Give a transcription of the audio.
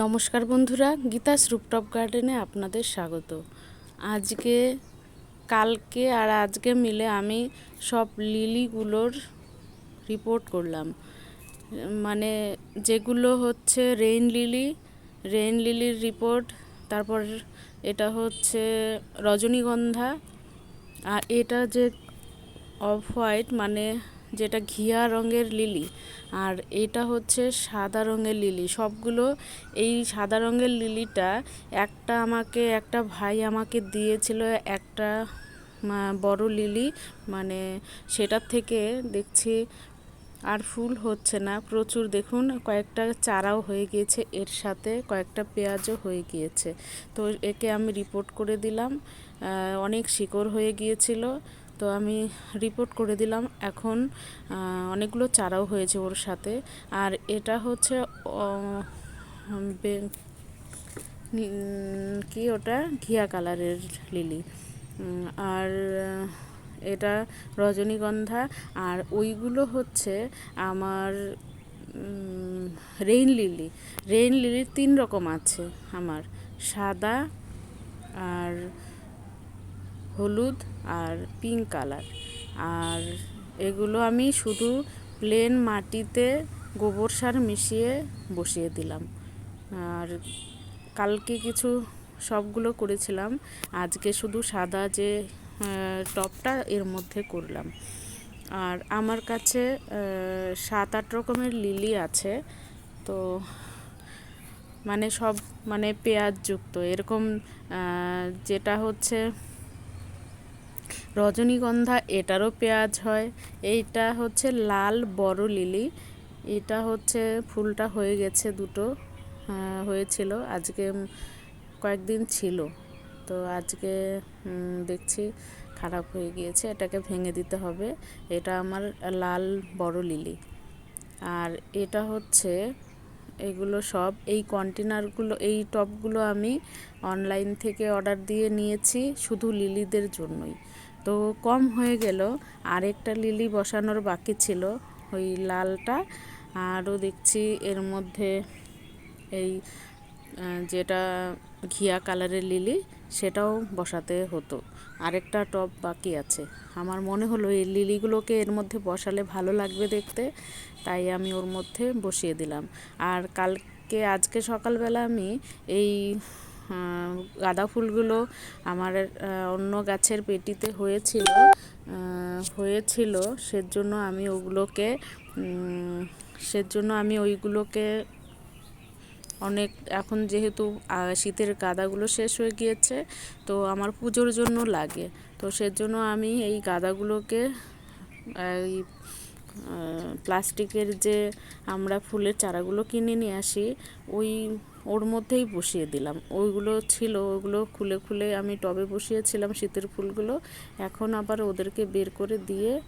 নমস্কার বন্ধুরা, গীতাস রুপটপ গার্ডেনে আপনাদের স্বাগত। আজকে, কালকে আর আজকে মিলে আমি সব লিলিগুলোর রিপোর্ট করলাম। মানে যেগুলো হচ্ছে রেইন লিলি রেইন লিলির রিপোর্ট তারপর এটা হচ্ছে রজনীগন্ধা, আর এটা যে অফ হোয়াইট মানে যেটা ঘিয়া রঙের লিলি। আর এটা হচ্ছে সাদা রঙের লিলি। সবগুলো এই সাদা রঙের লিলিটা একটা আমাকে, একটা ভাই আমাকে দিয়েছিল একটা বড় লিলি। মানে সেটার থেকে দেখছি আর ফুল হচ্ছে না। প্রচুর দেখুন, কয়েকটা চারাও হয়ে গিয়েছে এর সাথে, কয়েকটা পেঁয়াজও হয়ে গিয়েছে। তো একে আমি রিপোর্ট করে দিলাম। অনেক শিকড় হয়ে গিয়েছিল। তো আমি রিপোর্ট করে দিলাম। এখন অনেকগুলো চারাও হয়েছে ওর সাথে। আর এটা হচ্ছে কি ওটা? ঘিয়া কালারের লিলি। আর এটা রজনীগন্ধা। আর ওইগুলো হচ্ছে আমার রেইন লিলি রেইন লিলির তিন রকম আছে আমার। সাদা আর হলুদ আর পিঙ্ক কালার আর এগুলো আমি শুধু প্লেন মাটিতে গোবর সার মিশিয়ে বসিয়ে দিলাম। আর কালকে কিছু সবগুলো করেছিলাম। আজকে শুধু সাদা যে টপটা এর মধ্যে করলাম। আর আমার কাছে সাত আট রকমের লিলি আছে। তো মানে সব মানে পেঁয়াজ যুক্ত। এরকম যেটা হচ্ছে রজনীগন্ধা, এটারও পেঁয়াজ হয়। এইটা হচ্ছে লাল বড় লিলি। এটা হচ্ছে ফুলটা হয়ে গেছে দুটো হয়েছিল। আজকে কয়েকদিন ছিল। তো আজকে দেখছি খারাপ হয়ে গিয়েছে। এটাকে ভেঙে দিতে হবে। এটা আমার লাল বড় লিলি। আর এটা হচ্ছে, এগুলো সব, এই কন্টেনারগুলো এই টবগুলো আমি অনলাইন থেকে অর্ডার দিয়ে নিয়েছি শুধু লিলিদের জন্যই। তো কম হয়ে গেল। আরেকটা লিলি বসানোর বাকি ছিল, ওই লালটা। আরও দেখছি এর মধ্যে এই যেটা ঘিয়া কালারের লিলি, সেটাও বসাতে হতো। আরেকটা টব বাকি আছে। আমার মনে হলো এই লিলিগুলোকে এর মধ্যে বসালে ভালো লাগবে দেখতে, তাই আমি ওর মধ্যে বসিয়ে দিলাম। আর কালকে, আজকে সকালবেলা আমি এই গাঁদা ফুলগুলো আমার অন্য গাছের পেটিতে হয়েছিল হয়েছিল, সেজন্য আমি ওগুলোকে সেজন্য আমি ওইগুলোকে অনেক, এখন যেহেতু শীতের গাদাগুলো শেষ হয়ে গিয়েছে, তো আমার পুজোর জন্য লাগে, তো সেজন্য আমি এই গাদাগুলোকে এই প্লাস্টিকের যে আমরা ফুলের চারাগুলো কিনে নিয়ে আসি, ওই ওর মধ্যেই বসিয়ে দিলাম। ওইগুলো ছিল ওগুলো খুলে খুলে আমি টবে বসিয়েছিলাম শীতের ফুলগুলো। এখন আবার ওদেরকে বের করে দিয়ে